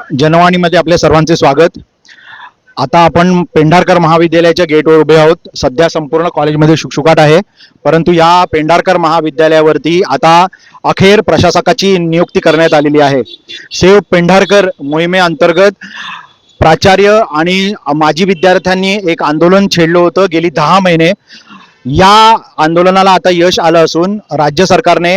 जनवाणीमध्ये आपल्या सर्वांचे स्वागत. आता आपण पेंढारकर महाविद्यालयाच्या गेटवर उभे आहोत. सध्या संपूर्ण कॉलेजमध्ये शुकशुकाट आहे. परंतु या पेंढारकर महाविद्यालयावरती आता अखेर प्रशासकाची नियुक्ती करण्यात आलेली आहे. सेव पेंढारकर मोहिमेअंतर्गत प्राचार्य आणि माजी विद्यार्थ्यांनी एक आंदोलन छेडलं होतं. गेली दहा महिने या आंदोलनाला आता यश आलं असून राज्य सरकारने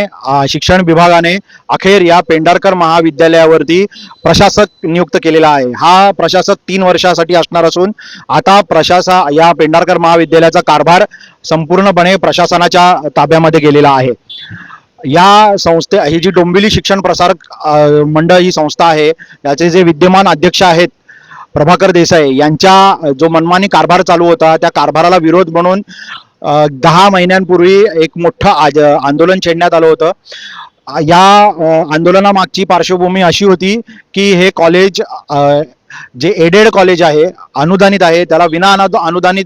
शिक्षण विभागाने अखेर या पेंढारकर महाविद्यालयावरती प्रशासक नियुक्त केलेला आहे. हा प्रशासक तीन वर्षासाठी असणार असून आता प्रशासा या पेंढारकर महाविद्यालयाचा कारभार संपूर्णपणे प्रशासनाच्या ताब्यामध्ये गेलेला आहे. या संस्थे ही जी डोंबिवली शिक्षण प्रसारक मंडळ ही संस्था आहे याचे जे विद्यमान अध्यक्ष आहेत प्रभाकर देसाई यांच्या जो मनमानी कारभार चालू होता त्या कारभाराला विरोध म्हणून दहा महिन्यांपूर्वी एक मोठं आज आंदोलन छेडण्यात आलं होतं. या आंदोलनामागची पार्श्वभूमी अशी होती की हे कॉलेज जे एडेड कॉलेज आहे अनुदानित आहे त्याला विना अनुदानित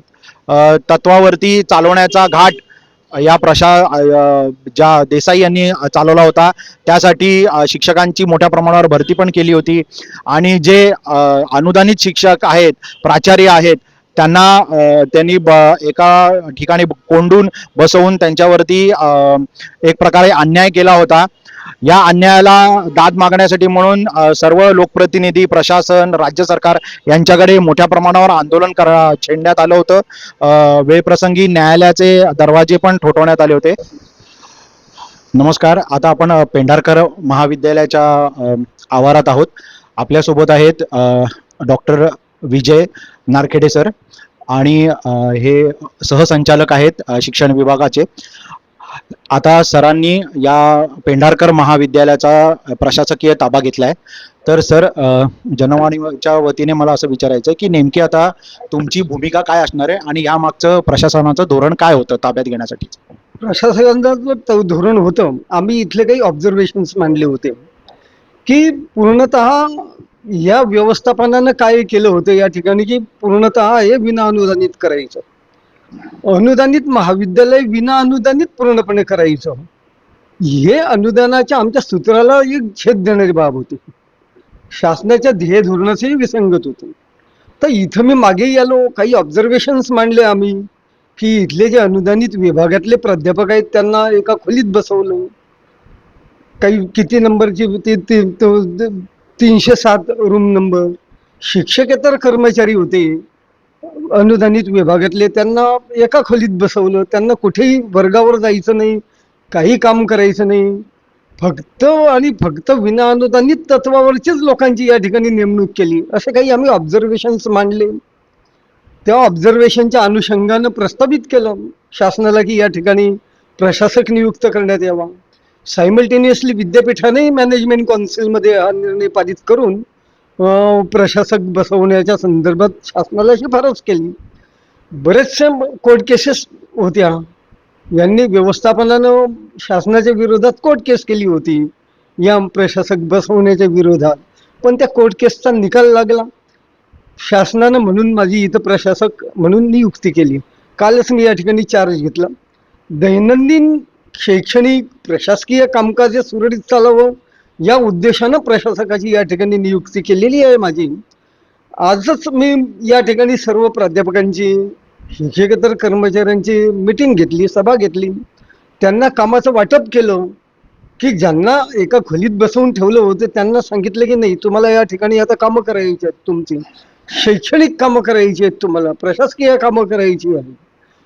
तत्वावरती चालवण्याचा घाट या प्रशा ज्या देसाई यांनी चालवला होता त्यासाठी शिक्षकांची मोठ्या प्रमाणावर भरती पण केली होती. आणि जे अनुदानित शिक्षक आहेत प्राचार्य आहेत त्यांना त्यांनी ब एका ठिकाणी कोंडून बसवून त्यांच्यावरती एक प्रकारे अन्याय केला होता. या अन्यायाला दाद मागण्यासाठी म्हणून सर्व लोकप्रतिनिधी प्रशासन राज्य सरकार यांच्याकडे मोठ्या प्रमाणावर आंदोलन करा छेडण्यात आलं होतं. वेळप्रसंगी न्यायालयाचे दरवाजे पण ठोठवण्यात आले होते. नमस्कार. आता आपण पेंढारकर महाविद्यालयाच्या आवारात आहोत. आपल्यासोबत आहेत डॉक्टर विजय नारखेडे सर आणि हे सहसंचालक आहेत शिक्षण विभागाचे. आता सरांनी या पेंढारकर महाविद्यालयाचा प्रशासकीय ताबा घेतलाय. तर सर जनवाणीच्या वतीने मला असं विचारायचं आहे की नेमकी आता तुमची भूमिका काय असणार आहे आणि या मागचं प्रशासनाचं धोरण काय होतं ताब्यात घेण्यासाठी? प्रशासनाचं धोरण होतं. आम्ही इथले काही ऑब्झर्वेशन्स मांडले होते की पूर्णत या व्यवस्थापनानं काय केलं होतं या ठिकाणी की पूर्णत हे विना अनुदानित करायचं. अनुदानित महाविद्यालय विना अनुदानित पूर्णपणे करायचं. हे अनुदानाच्या आमच्या सूत्राला एक छेद देणारी बाब होती. शासनाच्या ध्येय धोरणाचीही विसंगत होती. तर इथं मी मागेही आलो काही ऑब्झर्वेशन्स मांडले आम्ही की इथले जे अनुदानित विभागातले प्राध्यापक आहेत त्यांना एका खोलीत बसवलं. काही किती नंबरची ती तीनशे सात रूम नंबर शिक्षकेतर कर्मचारी होते. अनुदानित विभागातले त्यांना एका खोलीत बसवलं. त्यांना कुठेही वर्गावर जायचं नाही काही काम करायचं नाही. फक्त आणि फक्त विना अनुदानित तत्वावरचीच लोकांची या ठिकाणी नेमणूक केली. असे काही आम्ही ऑब्झर्वेशन्स मांडले. त्या ऑब्झर्वेशनच्या अनुषंगानं प्रस्तावित केलं. शासनाला की या ठिकाणी प्रशासक नियुक्त करण्यात यावा. सायमल्टेनियसली विद्यापीठाने मॅनेजमेंट काउन्सिलमध्ये हा निर्णय पारित करून प्रशासक बसवण्याच्या संदर्भात शासनाला शिफारस केली. बरेचसे कोर्ट केसेस होत्या. यांनी व्यवस्थापनानं शासनाच्या विरोधात कोर्ट केस केली होती. या प्रशासक बसवण्याच्या विरोधात. पण त्या कोर्ट केसचा निकाल लागला. शासनानं म्हणून माझी इथं प्रशासक म्हणून नियुक्ती केली. कालच मी या ठिकाणी चार्ज घेतला. दैनंदिन शैक्षणिक प्रशासकीय कामकाज सुरळीत चालावं या उद्देशानं प्रशासकाची या ठिकाणी नियुक्ती केलेली आहे माझी. आजच मी या ठिकाणी सर्व प्राध्यापकांची शिक्षकेतर कर्मचाऱ्यांची मिटिंग घेतली सभा घेतली. त्यांना कामाचं वाटप केलं की ज्यांना एका खोलीत बसवून ठेवलं होतं त्यांना सांगितलं की नाही तुम्हाला या ठिकाणी आता कामं करायची आहेत तुमची. शैक्षणिक कामं करायची आहेत तुम्हाला प्रशासकीय कामं करायची आहेत.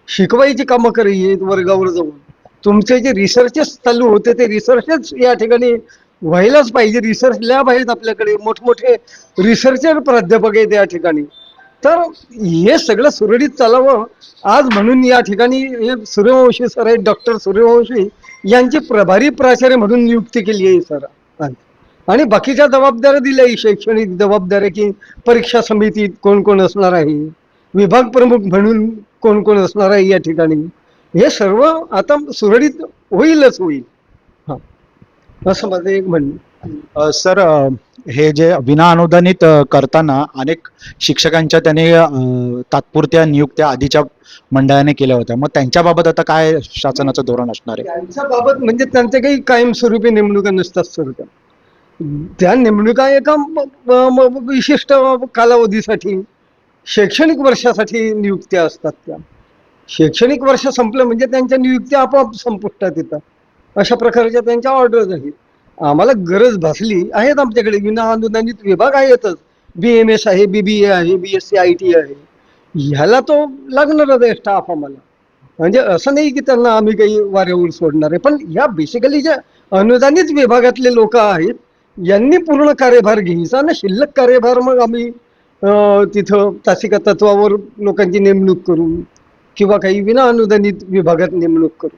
शिकवायची कामं करायची आहेत वर्गावर जाऊन. तुमचे जे रिसर्चेस चालू होते ते रिसर्चेस या ठिकाणी व्हायलाच पाहिजे. रिसर्च लॅब आहेत आपल्याकडे मोठमोठे रिसर्चर प्राध्यापक आहेत या ठिकाणी. तर हे सगळं सुरळीत चालावं. आज म्हणून या ठिकाणी हे सूर्यवंशी सर आहेत डॉक्टर सूर्यवंशी यांची प्रभारी प्राचार्य म्हणून नियुक्ती केली आहे सर. आणि बाकीच्या जबाबदाऱ्या दिल्या आहे शैक्षणिक जबाबदाऱ्या की परीक्षा समितीत कोण कोण असणार आहे? विभाग प्रमुख म्हणून कोण कोण असणार आहे या ठिकाणी? हे सर्व आता सुरळीत होईलच होईल. हा. असं माझं एक म्हणणं सर हे जे विना अनुदानित करताना अनेक शिक्षकांच्या त्याने तात्पुरत्या नियुक्त्या आधीच्या मंडळाने केल्या होत्या. मग त्यांच्याबाबत आता काय शासनाचं धोरण असणार आहे? त्यांच्या बाबत म्हणजे त्यांच्या काही कायमस्वरूपी नेमणुका नसतात सर. त्या नेमणुका एका विशिष्ट कालावधीसाठी शैक्षणिक वर्षासाठी नियुक्त्या असतात त्या. शैक्षणिक वर्ष संपलं म्हणजे त्यांच्या नियुक्त्या आपोआप संपुष्टात येतात. अशा प्रकारच्या त्यांच्या ऑर्डर्स आहेत. आम्हाला गरज भासली आहेत आमच्याकडे. विना अनुदानित विभाग आहेतच. बी एम एस आहे बी बी ए आहे B S C I T आहे. ह्याला तो लागणारच आहे स्टाफ आम्हाला. म्हणजे असं नाही की त्यांना आम्ही काही वाऱ्यावर सोडणार आहे. पण या बेसिकली ज्या अनुदानित विभागातले लोक आहेत यांनी पूर्ण कार्यभार घ्यायचा आणि शिल्लक कार्यभार मग आम्ही तिथं तासिका तत्वावर लोकांची नेमणूक करू किंवा काही विना अनुदानित विभागात नेमणूक करू.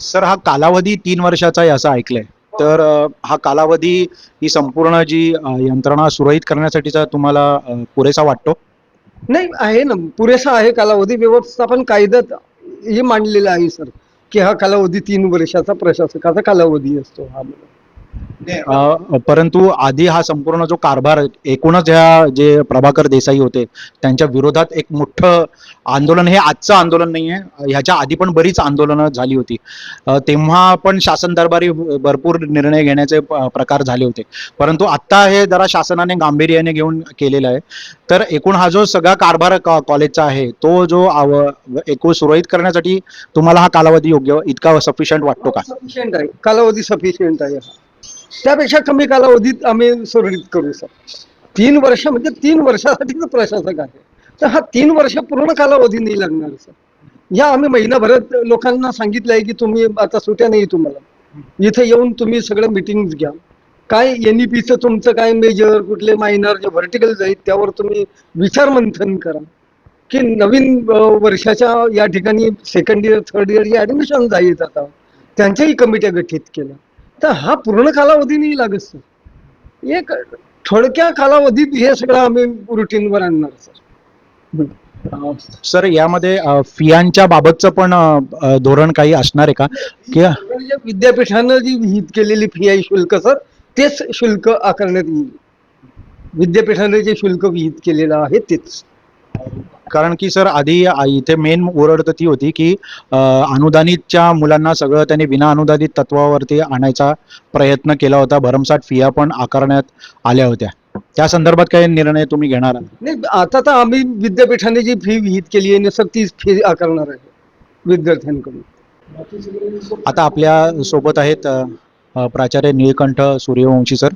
सर हा कालावधी तीन वर्षाचा आहे असं ऐकलंय. तर हा कालावधी ही संपूर्ण जी यंत्रणा सुरळीत करण्यासाठीचा तुम्हाला पुरेसा वाटतो? नाही आहे ना. पुरेसा आहे कालावधी. व्यवस्थापन कायद्यात हे मांडलेलं आहे सर की हा कालावधी तीन वर्षाचा प्रशासकाचा कालावधी असतो हा. परंतु आधी हा संपूर्ण जो कारभार एकूणच ह्या जे प्रभाकर देसाई होते त्यांच्या विरोधात एक मोठं आंदोलन हे आजचं आंदोलन नाहीये ह्याच्या आधी पण बरीच आंदोलनं झाली होती. तेव्हा पण शासन दरबारी भरपूर निर्णय घेण्याचे प्रकार झाले होते. परंतु आता हे जरा शासनाने गांभीर्याने घेऊन केलेलं आहे. तर एकूण हा जो सगळा कारभार कॉलेजचा आहे तो जो एकूण सुरळीत करण्यासाठी तुम्हाला हा कालावधी योग्य इतका सफिशियंट वाटतो का? सफिशियंट आहे. कालावधी सफिशियंट आहे. त्यापेक्षा कमी कालावधीत आम्ही सुरळीत करू सर. तीन वर्ष म्हणजे तीन वर्षासाठीच प्रशासक आहे. तर हा तीन वर्ष पूर्ण कालावधी नाही लागणार सर. या आम्ही महिनाभरात लोकांना सांगितलं आहे की तुम्ही आता सुट्या नाही तुम्हाला. इथे येऊन तुम्ही सगळं मिटिंग घ्या. काय एन ई पीचं तुमचं काय मेजर कुठले मायनर जे व्हर्टिकल्स आहेत त्यावर तुम्ही विचारमंथन करा. की नवीन वर्षाच्या या ठिकाणी सेकंड इयर थर्ड इयर या ऍडमिशन आहेत आता. त्यांच्याही कमिट्या गठीत केल्या. तर हा पूर्ण कालावधी नाही लागत सर. एक थोडक्या कालावधीत हे सगळं आम्ही रुटीनवर आणणार सर. सर यामध्ये फियांच्या बाबतचं पण धोरण काही असणार आहे का? की म्हणजे विद्यापीठानं जी विहित केलेली फी आहे शुल्क सर तेच शुल्क आकारण्यात येईल. विद्यापीठाने जे शुल्क विहित केलेलं आहे तेच. कारण की सर आधी इथे मेन ओरड ती होती की अनुदानितच्या मुलांना सगळं त्यांनी विना अनुदानित तत्वावरती आणायचा प्रयत्न केला होता. भरमसाठ फिया पण आकारण्यात आल्या होत्या. त्या संदर्भात काही निर्णय तुम्ही घेणार आहात? नाही आता तर आम्ही विद्यापीठाने जी फी विहित केली आहे ना सर तीच फी आकारणार आहे विद्यार्थ्यांकडून. आता आपल्यासोबत आहेत प्राचार्य निळकंठ सूर्यवंशी सर.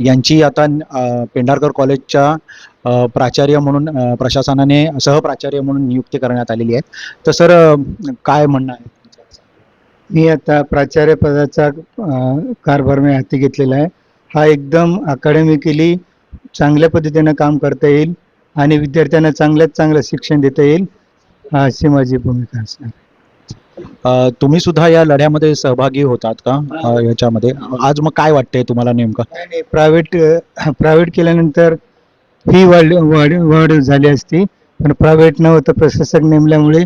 यांची आता पेंढारकर कॉलेजच्या प्राचार्य म्हणून प्रशासनाने सहप्राचार्य म्हणून नियुक्ती करण्यात आलेली आहे. तर सर काय म्हणणं आहे मी आता प्राचार्य पदाचा कारभार मी हाती घेतलेला आहे. हा एकदम अकॅडमिकली चांगल्या पद्धतीनं काम करता येईल आणि विद्यार्थ्यांना चांगल्यात चांगलं शिक्षण देता येईल अशी माझी भूमिका असणार तुम्ही सुद्धा या लढ्यामध्ये सहभागी होतात का? याच्यामध्ये? आज मग काय वाटतंय तुम्हाला नेमकं? प्रायव्हेट प्रायव्हेट केल्यानंतर फी वाढ वाढ वाढ झाली असती. पण प्रायव्हेट नव्हतं प्रशासक नेमल्यामुळे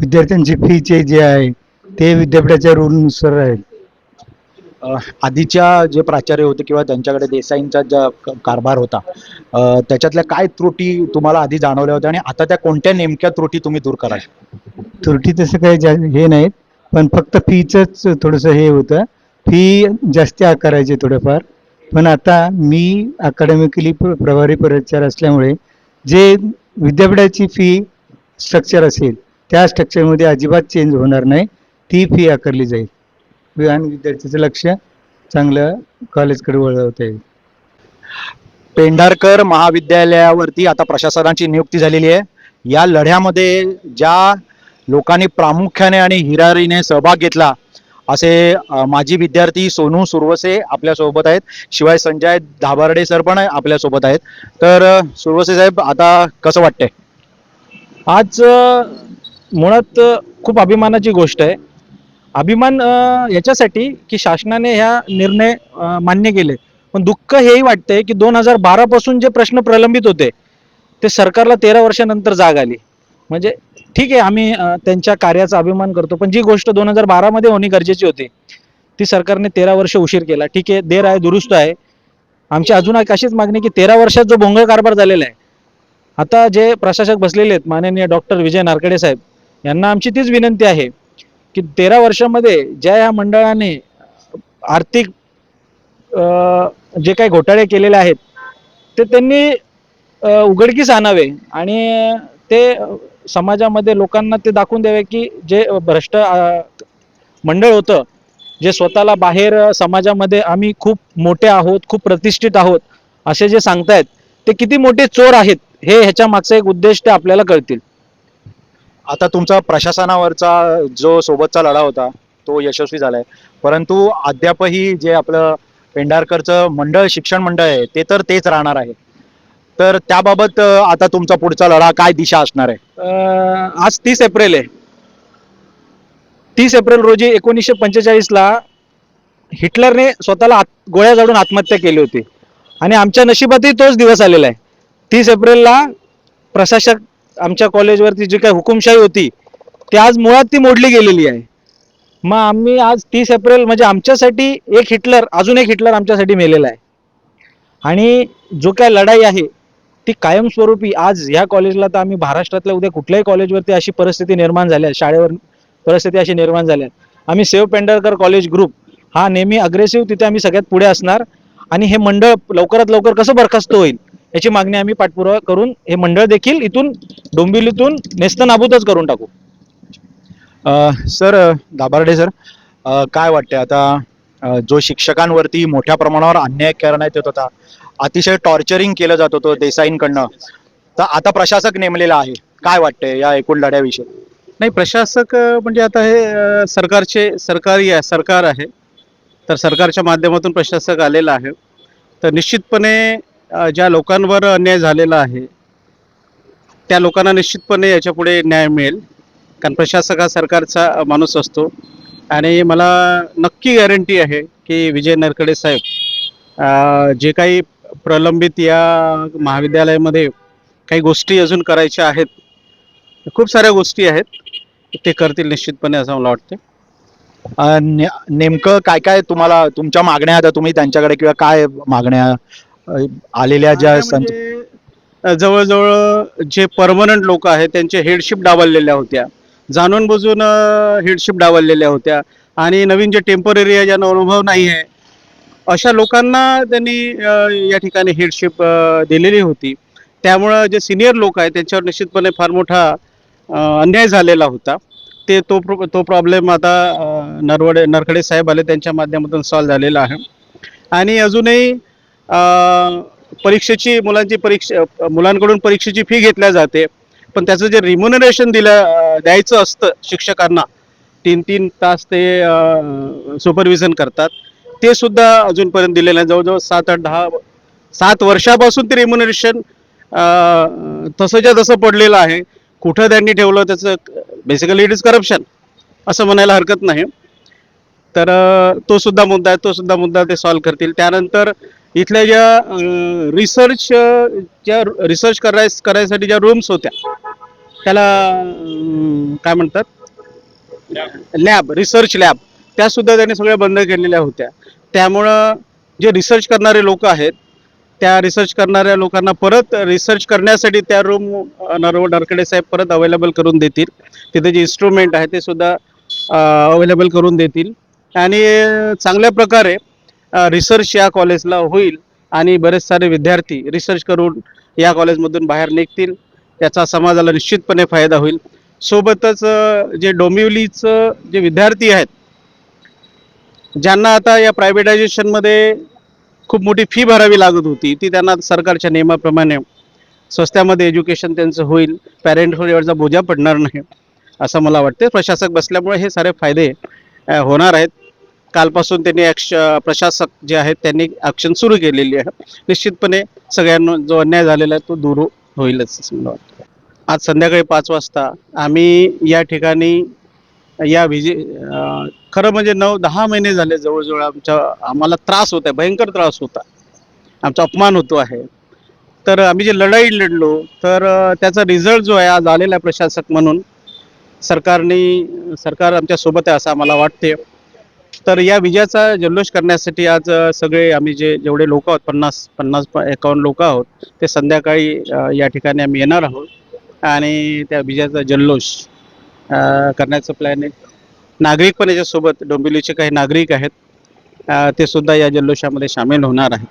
विद्यार्थ्यांची फीचे जे आहे ते विद्यापीठाच्या रूलनुसार राहील. आधीच्या जे प्राचार्य होते किंवा त्यांच्याकडे देसाईंचा ज्या कारभार होता त्याच्यातल्या काय त्रुटी तुम्हाला आधी जाणवल्या होत्या आणि आता त्या कोणत्या नेमक्या त्रुटी तुम्ही दूर कराल? त्रुटी तसं काही जा हे नाहीत पण फक्त फीचंच थोडंसं हे होतं. फी जास्त आकारायचे थोडंफार. पण आता मी अकॅडमिकली प्रभारी परिचार असल्यामुळे जे विद्यापीठाची फी स्ट्रक्चर असेल त्या स्ट्रक्चरमध्ये अजिबात चेंज होणार नाही. ती फी आकारली जाईल. आणि विद्यार्थ्याचं लक्ष चांगलं कॉलेजकडे वळवता येईल. पेंढारकर महाविद्यालयावरती आता प्रशासनाची नियुक्ती झालेली आहे. या लढ्यामध्ये ज्या लोकांनी प्रामुख्याने आणि हिरारीने सहभाग घेतला. असे माजी विद्यार्थी सोनू सुरवसे आपल्यासोबत आहेत. शिवाय संजय धाबारडे सर पण आपल्यासोबत आहेत. तर सुरवसे साहेब आता कसं वाटतंय? आज मुळात खूप अभिमानाची गोष्ट आहे. अभिमान याच्यासाठी की शासनाने ह्या निर्णय मान्य केले. पण दुःख हेही वाटतंय की दोन हजार बारापासून जे प्रश्न प्रलंबित होते ते सरकारला तेरा वर्षानंतर जाग आली. म्हणजे ठीक आहे आम्ही त्यांच्या कार्याचा अभिमान करतो पण जी गोष्ट दोन हजार बारामध्ये होणे गरजेची होती ती सरकारने तेरा वर्ष उशीर केला. ठीक आहे देर आहे दुरुस्त आहे. आमची अजून एक अशीच मागणी की तेरा वर्षात जो भोंगळ कारभार झालेला आहे आता जे प्रशासक बसलेले आहेत माननीय डॉक्टर विजय नारकडे साहेब यांना आमची तीच विनंती आहे की तेरा वर्षामध्ये ज्या या मंडळाने आर्थिक जे काही घोटाळे केलेले आहेत ते त्यांनी उघडकीस आणावे आणि ते समाजामध्ये लोकांना ते दाखवून द्यावे की जे भ्रष्ट मंडळ होतं जे स्वतःला बाहेर समाजामध्ये आम्ही खूप मोठे आहोत खूप प्रतिष्ठित आहोत असे जे सांगतायत ते किती मोठे चोर आहेत हे ह्याच्या मागचा एक उद्देश ते आपल्याला कळतील. आता तुमचा प्रशासनावरचा जो सोबतचा लढा होता तो यशस्वी झालाय. परंतु अद्यापही जे आपलं पेंढारकरचं मंडळ शिक्षण मंडळ आहे ते तर तेच राहणार आहे. तर त्याबाबत आता तुमचा पुढचा लढा काय दिशा असणार आहे? आज तीस एप्रिल आहे. तीस एप्रिल रोजी एकोणीसशे पंचेचाळीस ला हिटलरने स्वतःला गोळ्या झाडून आत्महत्या केली होती. आणि आमच्या नशिबातही तोच दिवस आलेला आहे. तीस एप्रिलला प्रशासक आमच्या कॉलेजवरती जी काही हुकुमशाही होती ती आज मुळात ती मोडली गेलेली आहे. मग आम्ही आज तीस एप्रिल म्हणजे आमच्यासाठी एक हिटलर अजून एक हिटलर आमच्यासाठी मेलेला आहे. आणि जो काय लढाई आहे ती कायमस्वरूपी आज ह्या कॉलेजला तर आम्ही महाराष्ट्रातल्या उद्या कुठल्याही कॉलेजवरती अशी परिस्थिती निर्माण झाली आहे. शाळेवर परिस्थिती अशी निर्माण झाली आहे. आम्ही सेव पेंडरकर कॉलेज ग्रुप हा नेहमी अग्रेसिव्ह तिथे आम्ही सगळ्यात पुढे असणार. आणि हे मंडळ लवकरात लवकर कसं बरखास्त होईल याची मागणी आम्ही पाठपुरावा करून हे मंडळ देखील इथून डोंबिवलीतून नेस्तनाबूतच करून टाकू. सर अ, दाभार्डे सर अ, काय वाटते आता अ, जो शिक्षकांवरती मोठ्या प्रमाणावर अन्याय करण्यात येत होता अतिशय टॉर्चरिंग केलं जात होतं देसाईंकडनं. तर आता प्रशासक नेमलेला आहे. काय वाटतंय या एकूण लढ्याविषयी? नाही प्रशासक म्हणजे आता हे सरकारचे सरकारी आहे सरकार आहे. तर सरकारच्या माध्यमातून प्रशासक आलेला आहे. तर निश्चितपणे ज्या लोकांवर अन्याय झालेला आहे त्या लोकांना निश्चितपणे याच्यापुढे न्याय मिळेल. कारण प्रशासक हा सरकारचा माणूस असतो. आणि मला नक्की गॅरंटी आहे की विजय नरकडे साहेब जे काही प्रलंबित या महाविद्यालयामध्ये काही गोष्टी अजून करायच्या आहेत. खूप साऱ्या गोष्टी आहेत. ते करतील निश्चितपणे असं मला वाटतं ने- नेमकं काय काय तुम्हाला तुमच्या मागण्या आता तुम्ही त्यांच्याकडे किंवा काय मागण्या आलेल्या ज्या संत म्हणजे, जवळजवळ जे परमनंट लोक आहेत त्यांचे हेडशिप डावललेल्या होत्या. जाणून बुजून हेडशिप डावललेल्या होत्या. आणि नवीन जे टेंपररी आहे ज्यांना अनुभव नाही आहे अशा लोकांना त्यांनी या ठिकाणी हेडशिप दिलेली होती. त्यामुळं जे सिनियर लोक आहेत त्यांच्यावर निश्चितपणे फार मोठा अन्याय झालेला होता. ते तो प्रो तो प्रॉब्लेम आता नरवडे नरखडे साहेब आले त्यांच्या माध्यमातून सॉल्व्ह झालेला आहे. आणि अजूनही परीक्षेची मुलांची परीक्षा मुलांकडून परीक्षेची फी घेतल्या जाते. पण त्याचं जे रिम्युनरेशन दिलं द्यायचं असतं शिक्षकांना तीन तीन तास ते सुपरविजन करतात. ते सुद्धा अजूनपर्यंत दिलेलं नाही जवळजवळ सात आठ दहा सात वर्षापासून ते रिम्युनरेशन तसंच्या तसं पडलेलं आहे कुठं त्यांनी ठेवलं त्याचं बेसिकली इट इज करप्शन असं म्हणायला हरकत नाही. तर तो सुद्धा मुद्दा आहे तो सुद्धा मुद्दा ते सॉल्व्ह करतील. त्यानंतर इथल्या ज्या रिसर्च ज्या रिसर्च कराय करायसाठी ज्या रूम्स होत्या त्याला काय म्हणतात? लॅब रिसर्च लॅब त्या सुद्धा त्यांनी सगळ्या बंद केलेल्या होत्या. त्यामुळं जे रिसर्च करणारे लोक आहेत त्या रिसर्च करणाऱ्या लोकांना परत रिसर्च करण्यासाठी त्या रूम नरव नरकडे साहेब परत अवेलेबल करून देतील. तिथे जे इन्स्ट्रुमेंट आहे ते सुद्धा अवेलेबल करून देतील. आणि चांगल्या प्रकारे रिसर्च या कॉलेजला होईल आणि बरेच सारे विद्यार्थी रिसर्च करून या कॉलेजमधून बाहेर निघतील. त्याचा समाजाला निश्चितपणे फायदा होईल. सोबतच जे डोंबिवलीचं जे विद्यार्थी आहेत ज्यांना आता या प्रायव्हेटायझेशनमध्ये खूप मोठी फी भरावी लागत होती ती त्यांना सरकारच्या नियमाप्रमाणे स्वस्त्यामध्ये एज्युकेशन त्यांचं होईल पॅरेंटहूडवरचा बोजा पडणार नाही असं मला वाटते प्रशासक बसल्यामुळे हे सारे फायदे होणार आहेत. कालपासून त्यांनी ॲक्श प्रशासक जे आहेत त्यांनी ॲक्शन सुरू केलेली आहे. निश्चितपणे सगळ्यांना जो अन्याय झालेला आहे तो दूर होईलच असं मला वाटतं आज संध्याकाळी पाच वाजता आम्ही या ठिकाणी या विजे खरं म्हणजे नऊ दहा महिने झाले जवळजवळ आमच्या आम्हाला त्रास होत आहे भयंकर त्रास होता. आमचा अपमान होतो आहे. तर आम्ही जे लढाई लढलो तर त्याचा रिझल्ट जो आहे आज आलेला आहे प्रशासक म्हणून सरकारने सरकार आमच्यासोबत आहे असं आम्हाला वाटते तर या विजयाचा जल्लोष करण्यासाठी आज सगळे आम्ही जे जेवढे लोक आहोत पन्नास पन्नास एकावन्न लोक आहोत ते संध्याकाळी या ठिकाणी आम्ही येणार आहोत. आणि त्या विजयाचा जल्लोष करण्याचं प्लॅन आहे. नागरिक पण याच्यासोबत डोंबिवलीचे काही नागरिक आहेत. ते सुद्धा या जल्लोषामध्ये सामील होणार आहेत.